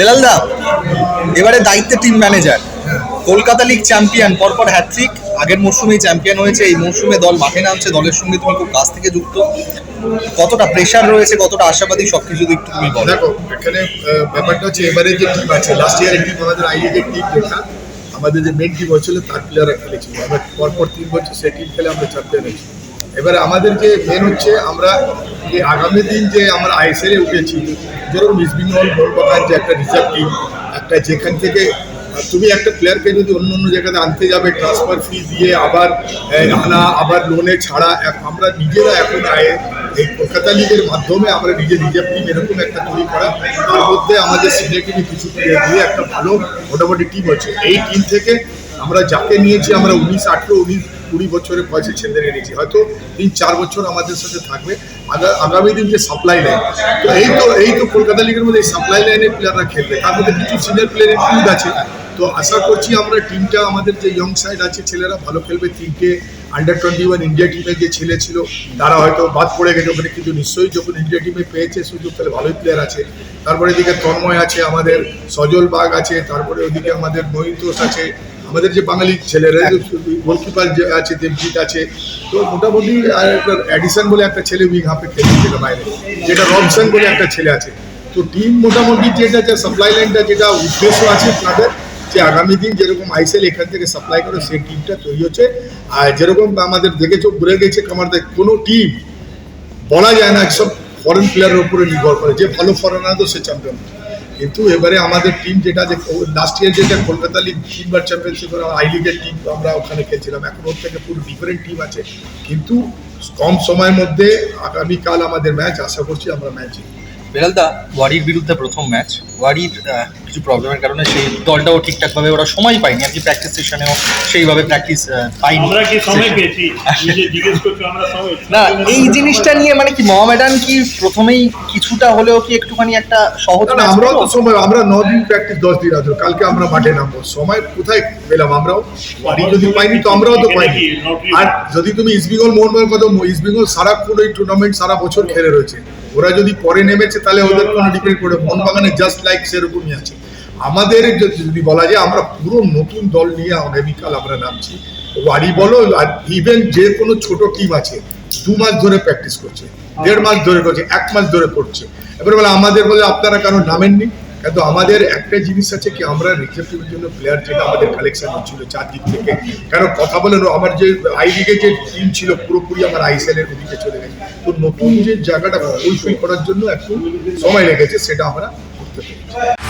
বেলালদা এবারে দায়িত্বে team manager Kolkata league champion পরপর হ্যাট্রিক আগের মরশুমেই চ্যাম্পিয়ন হয়েছে, এই মরশুমে দল মাঠে নামছে, দলের সঙ্গে তুমি খুব কাছ থেকে যুক্ত। কতটা প্রেশার রয়েছে, কতটা আশাবাদী, সবকিছু যদি একটু তুমি বলো। দেখো, এখানে ব্যাপারটা হচ্ছে এবারে যে টিম আছে লাস্ট ইয়ারের টিম আমাদের আই লিগের টিম যেটা আমাদের যে মেন টিম হয়েছিল, তার প্লেয়াররা খেলেছিল। আমরা পরপর তিন বছর সেই টিম খেলে আমরা চ্যাম্পিয়ন হয়েছি। এবারে আমাদের যে মেন হচ্ছে, আমরা যে আগামী দিন যে আমরা আইএসএল উঠেছি যেরকম ইস্ট বেঙ্গল মোহনবাগান যে একটা রিজার্ভ টিম একটা যেখান থেকে তুমি একটা প্লেয়ারকে যদি অন্য অন্য জায়গাতে আনতে যাবে ট্রান্সফার ফি দিয়ে আবার আনা, আবার লোনে ছাড়া আমরা নিজেরা এখন আয়ে, এই কলকাতা লিগের মাধ্যমে আমরা নিজে রিজার্ভ টিম এরকম একটা তৈরি করা, তার মধ্যে আমাদের টিমে কিছু প্লেয়ার দিয়ে একটা ভালো মোটামুটি টিম হচ্ছে এই টিম থেকে আমরা যাকে নিয়েছি আমরা উনিশ, আঠেরো, উনিশ, কুড়ি বছরের বয়সে ছেলে নিয়েছি, হয়তো তিন, চার বছর আমাদের সাথে থাকবে। আগা- আগামী দিন যে সাপ্লাই লাইন এই তো এই তো কলকাতা লিগের মধ্যে এই সাপ্লাই লাইনের প্লেয়াররা খেলবে। তার মধ্যে কিছু সিনিয়র প্লেয়ারের টিম আছে। তো আশা করছি আমরা টিমটা আমাদের যে ইয়ং সাইড আছে, ছেলেরা ভালো খেলবে। তিনটে আন্ডার টোয়েন্টি ওয়ান ইন্ডিয়া টিমে যে ছেলে ছিল, তারা হয়তো বাদ পড়ে গেছে ওখানে, কিন্তু নিশ্চয়ই যখন ইন্ডিয়া টিমে পেয়েছে সুযোগ, তাহলে ভালোই প্লেয়ার আছে। তারপরে এদিকে তন্ময় আছে, আমাদের সজল বাগ আছে, তারপরে ওদিকে আমাদের মহিতোষ আছে। আমাদের যে বাঙালি ছেলেরা গোলকিপার যে আছে, দেবজিৎ আছে, তো মোটামুটি আর একটা অ্যাডিশন বলে একটা ছেলে উইং হাফে খেলে যেটা বাইরে, যেটা রবসন বলে একটা ছেলে আছে। তো টিম মোটামুটি যেটা যে সাপ্লাই লাইনটা যেটা উদ্দেশ্য আছে তাদের, যে আগামী দিন যেরকম আইসেল এখান থেকে সাপ্লাই করে, সেই টিমটা তৈরি হচ্ছে। আর যেরকম আমাদের দেখেছ, ঘুরে গেছে আমাদের কোনো টিম বলা যায় না, সব ফরেন প্লেয়ারের উপরে নির্ভর করে। যে ভালো ফরেনার তো সে চ্যাম্পিয়ন কিন্তু এবারে আমাদের টিম যেটা যে লাস্ট ইয়ার যেটা কলকাতা লিগ তিনবার চ্যাম্পিয়নশিপ আই লিগের টিম আমরা ওখানে খেলছিলাম। এখন ওর থেকে পুরো ডিফারেন্ট টিম আছে। কিন্তু কম সময়ের মধ্যে আগামীকাল আমাদের ম্যাচ আশা করছি আমরা ম্যাচ জিতবো। বেলালদা ওয়ারির বিরুদ্ধে প্রথম ম্যাচ ওয়ারির কিছু প্রবলেমের কারণে সেই দলটাও ঠিকঠাকভাবে ওরা সময় পায়নি। আর কি প্র্যাকটিস সেশনেও সেইভাবে প্র্যাকটিস পাইনি আমরা কি সময় পেয়েছি? জিজ্ঞেস করছ আমরা সময় না এই জিনিসটা নিয়ে মানে কি মোহামেডান কি প্রথমেই কিছুটা হলেও কি একটুখানি একটা সহজ না, আমরাও তো সময় আমরা ন দিন প্র্যাকটিস দশ দিন আছে কালকে আমরা মাঠে নামবো। সময় কোথায় পেলাম আমরাও? বাড়ি যদি পাইনি তো আমরাও তো পাইনি। আর যদি তুমি ইস্ট বেঙ্গল মোহনবাগান কথা বেঙ্গল সারাক্ষণ এই টুর্নামেন্ট সারা বছর খেলে রয়েছে। ওরা যদি পরে নেমেছে তাহলে ওদের কোনো ডিপেন্ড করে মোহনবাগানে জাস্ট লাইক সেরকমই আছে। আমাদের যদি যদি বলা যায় আমরা পুরো নতুন দল নিয়ে আগামীকাল আমরা নামছি। ওয়ারি বলো আর ইভেন যে কোনো ছোট টিম আছে দু মাস ধরে প্র্যাকটিস করছে দেড় মাস ধরে করছে এক মাস ধরে করছে। এবার বলে আমাদের বলে আপনারা কারও নামেননি? কিন্তু আমাদের একটা জিনিস আছে কি, আমরা রিজার্ভের জন্য প্লেয়ার যেটা আমাদের কালেকশন ছিল চারদিক থেকে। কারণ কথা বলে আমার যে আই লিগে যে টিম ছিল, পুরোপুরি আমার আইসিএল এর ওদিকে চলে গেছে। তো নতুন যে জায়গাটা ফুলফিল করার জন্য একটু সময় লেগেছে, সেটা আমরা করতে পেরেছি।